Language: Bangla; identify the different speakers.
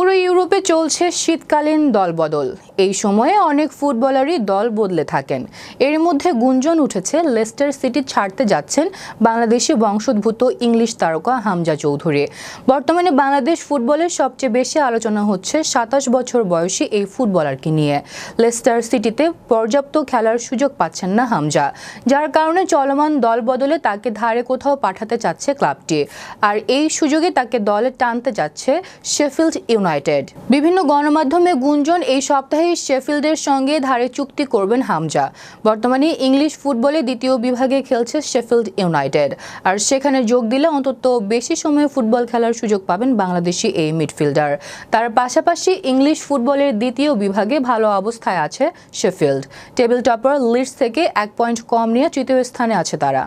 Speaker 1: পুরো ইউরোপে চলছে শীতকালীন দলবদল। এই সময়ে অনেক ফুটবলারই দল বদলে থাকেন। এর মধ্যে গুঞ্জন উঠেছে, লেস্টার সিটি ছাড়তে যাচ্ছেন বাংলাদেশি বংশোদ্ভূত ইংলিশ তারকা হামজা চৌধুরী। বর্তমানে বাংলাদেশ ফুটবলের সবচেয়ে বেশি আলোচনা হচ্ছে সাতাশ বছর বয়সী এই ফুটবলারকে নিয়ে। লেস্টার সিটিতে পর্যাপ্ত খেলার সুযোগ পাচ্ছেন না হামজা, যার কারণে চলমান দল বদলে তাকে ধারে কোথাও পাঠাতে চাচ্ছে ক্লাবটি। আর এই সুযোগে তাকে দলে টানতে যাচ্ছে শেফিল্ড ইউনাইটেড। বিভিন্ন গণমাধ্যমে গুঞ্জন এই সপ্তাহে শেফিল্ডের সঙ্গে ধারে চুক্তি করবেন হামজা। বর্তমানে ইংলিশ ফুটবলে দ্বিতীয় বিভাগে খেলছে শেফিল্ড ইউনাইটেড। আর সেখানে যোগ দিলে অন্তত বেশি সময়ে ফুটবল খেলার সুযোগ পাবেন বাংলাদেশি এই মিডফিল্ডার। তার পাশাপাশি ইংলিশ ফুটবলের দ্বিতীয় বিভাগে ভালো অবস্থায় আছে শেফিল্ড। টেবিল টপার লিডস থেকে এক পয়েন্ট কম নিয়ে তৃতীয় স্থানে আছে তারা।